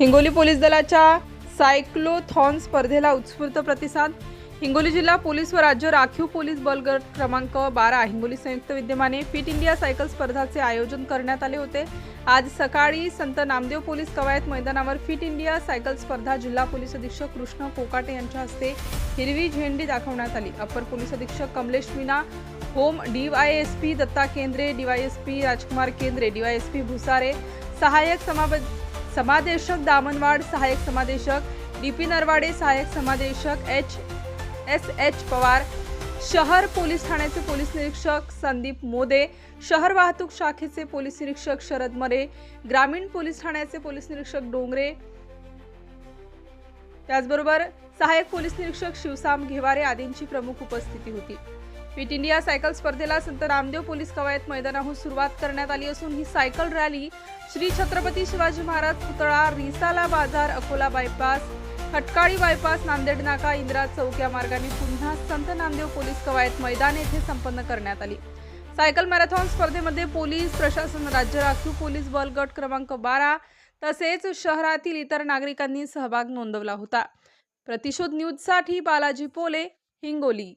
Hingoli police दलाच्या cyclothon स्पर्धेला उत्स्फूर्त प्रतिसाद. हिंगोली जिल्हा पोलीस व राज्य राखीव पोलीस बलगट क्रमांक बारा हिंगोली संयुक्त विद्यमाने फिट इंडिया सायकल स्पर्धाचे आयोजन करण्यात आले होते. आज सकाळी संत नामदेव पोलीस कवायत मैदानावर फिट इंडिया सायकल स्पर्धा जिल्हा पोलीस अधीक्षक कृष्ण कोकाटे यांच्या हस्ते हिरवी झेंडी दाखवण्यात आली. अपर पोलीस अधीक्षक Kamlesh Meena home DYSP Datta Kendre DYSP Rajkumar केंद्रे डीवायएसपी भुसारे सहाय्यक समाप समादेशक दामनवाड सहाय्यक समादेशक डी पी नरवाडे सहाय्यक समादेशक एच एस एच पवार शहर पोलीस ठाण्याचे पोलीस निरीक्षक संदीप मोदे शहर वाहतूक शाखेचे पोलीस निरीक्षक शरद मरे ग्रामीण पोलीस ठाण्याचे पोलीस निरीक्षक डोंगरे. त्याचबरोबर सहाय्यक पोलीस निरीक्षक शिवसाम घेवारे आदींची प्रमुख उपस्थिती होती. फिट इंडिया सायकल स्पर्धेला संत रामदेव पोलीस कवायत मैदानाहून सुरुवात करण्यात आली असून ही सायकल रॅली श्री छत्रपती शिवाजी महाराज पुतळा रिसाला बाजार अकोला बायपास खटकाळी बायपास नांदेड नाका इंदिरा चौक या मार्गाने पुन्हा संत नामदेव पोलीस कवायत मैदान येथे संपन्न करण्यात आली. सायकल मॅरेथॉन स्पर्धेमध्ये पोलीस प्रशासन राज्य राखीव पोलीस बल गट क्रमांक बारा तसेच शहरातील इतर नागरिकांनी सहभाग नोंदवला होता. प्रतिशोध न्यूजसाठी बालाजी पोले हिंगोली.